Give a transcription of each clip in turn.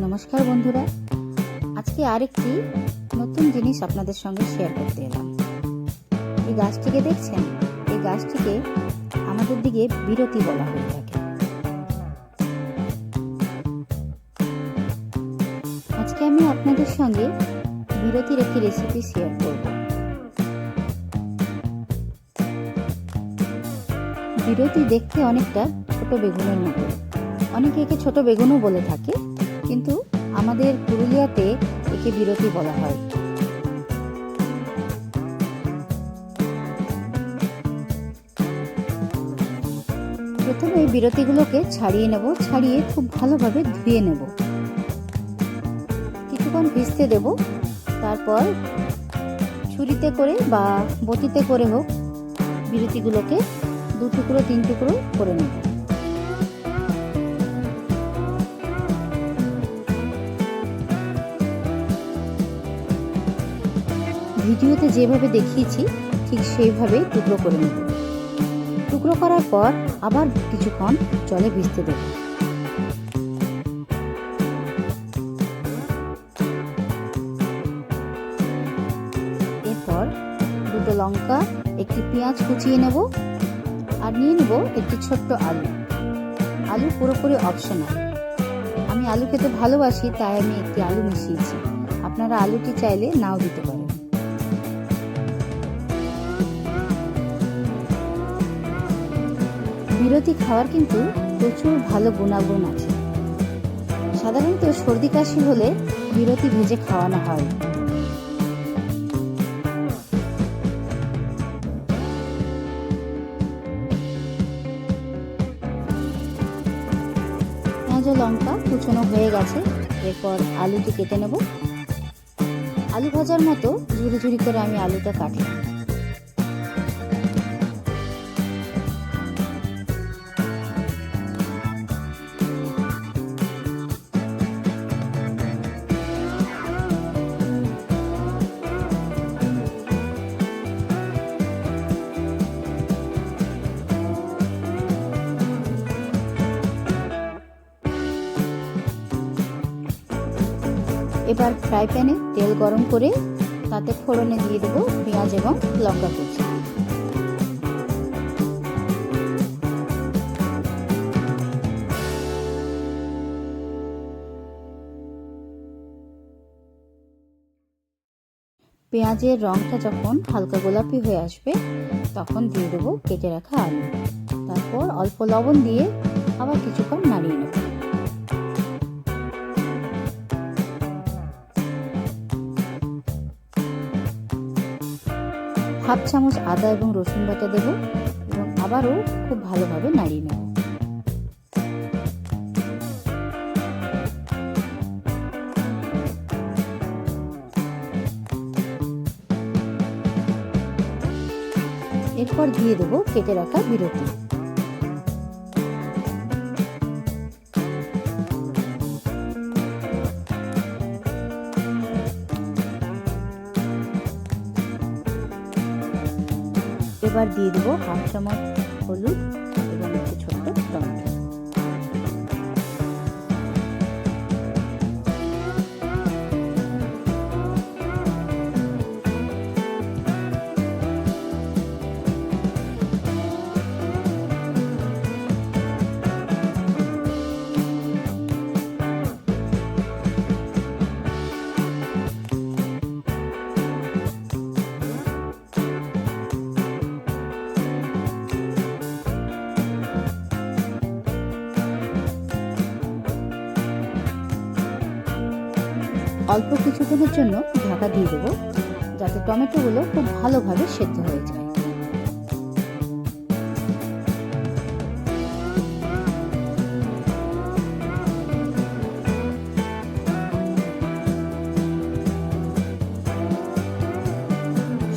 নমস্কার বন্ধুরা। আজকে আরেকটি নতুন জিনিস আপনাদের সঙ্গে শেয়ার করতে এলাম। এই গাছটিকে দেখছেন? এই গাছটিকে আমাদের দিকে বিরতি বলা হয়ে থাকে। আজকে আমি আপনাদের সঙ্গে বিরতির একটি রেসিপি শেয়ার করব। বিরতি দেখতে অনেকটা ছোট বেগুনের মতো। অনেকে একে ছোট বেগুনও বলে থাকে। কিন্তু আমাদের পুরুলিয়াতে একে বিরতি বলা হয়। প্রথমে এই বিরতিগুলোকে ছাড়িয়ে নেব, ছাড়িয়ে খুব ভালোভাবে ধুয়ে নেব। কিছুক্ষণ ভিজতে দেব, তারপর ছুরিতে করে বা বটিতে করে হোক, বিরতিগুলোকে দু টুকরো, তিন টুকরো করে নেব। ভিডিওতে যেভাবে দেখিয়েছি, ঠিক সেইভাবে টুকরো করে নেব। টুকরো করার পর আবার কিছুক্ষণ জলে ভিজতে দেব। এরপর দুটো লঙ্কা, একটি পেঁয়াজ কুচিয়ে নেব আর নিয়ে নেব একটি ছোট্ট আলু। আলু পুরোপুরি অপশনাল আমি আলু খেতে ভালোবাসি, তাই আমি একটি আলু মিশিয়েছি। আপনারা আলুটি চাইলে নাও দিতে পারেন। বিরতি খাওয়ার কিন্তু প্রচুর ভালো গুণাগুণ আছে। সাধারণত সর্দি কাশি হলে বিরতি ভেজে খাওয়ানো হয়। পেঁয়াজ লঙ্কা কুচনো হয়ে গেছে, এরপর আলুটি কেটে নেব। আলু ভাজার মতো ঝুড়ি ঝুড়ি করে আমি আলুটা কাটলাম। এবার ফ্রাই প্যানে তেল গরম করে তাতে ফোড়নে দিয়ে দেবো পেঁয়াজ এবং লঙ্কা কুচি। পেঁয়াজের রঙটা যখন হালকা গোলাপি হয়ে আসবে, তখন দিয়ে দেবো কেটে রাখা আলু। তারপর অল্প লবণ দিয়ে আবার কিছুক্ষণ নাড়িয়ে নেব। হাফ চামচ আদা এবং রসুন বাটা দেব এবং আবারও খুব ভালোভাবে নাড়িয়ে নেব। এরপর দিয়ে দেবো কেটে রাখা বিরতি। এবার দিয়ে দেবো হাফ চামচ হলুদ। অল্প কিছুক্ষণের জন্য ঢাকা দিয়ে দেবো, যাতে টমেটোগুলো খুব ভালোভাবে সেদ্ধ হয়ে যায়।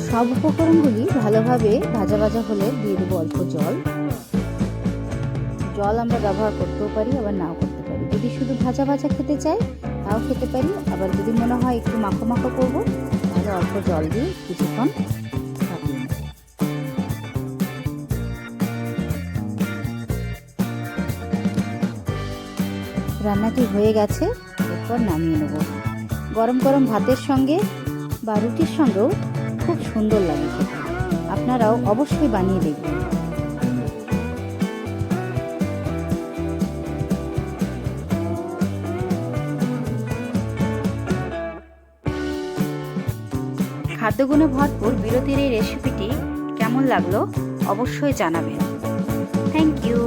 সব উপকরণগুলি ভালোভাবে ভাজা ভাজা হলে দিয়ে দেবো অল্প জল। জল আমরা ব্যবহার করতেও পারি, আবার নাও করতে পারি। যদি শুধু ভাজা ভাজা খেতে চাই তাও খেতে পারি। আবার যদি মনে হয় একটু মাখো মাখো করব, তাহলে অল্প জল দিয়ে কিছুক্ষণ রান্নাটি হয়ে গেছে, এরপর নামিয়ে নেব। গরম গরম ভাতের সঙ্গে বা রুটির সঙ্গেও খুব সুন্দর লাগে আপনারাও অবশ্যই বানিয়ে দেখবেন। খাদ্যগুণে ভরপুর বিরতির এই রেসিপিটি কেমন লাগল অবশ্যই জানাবেন। Thank you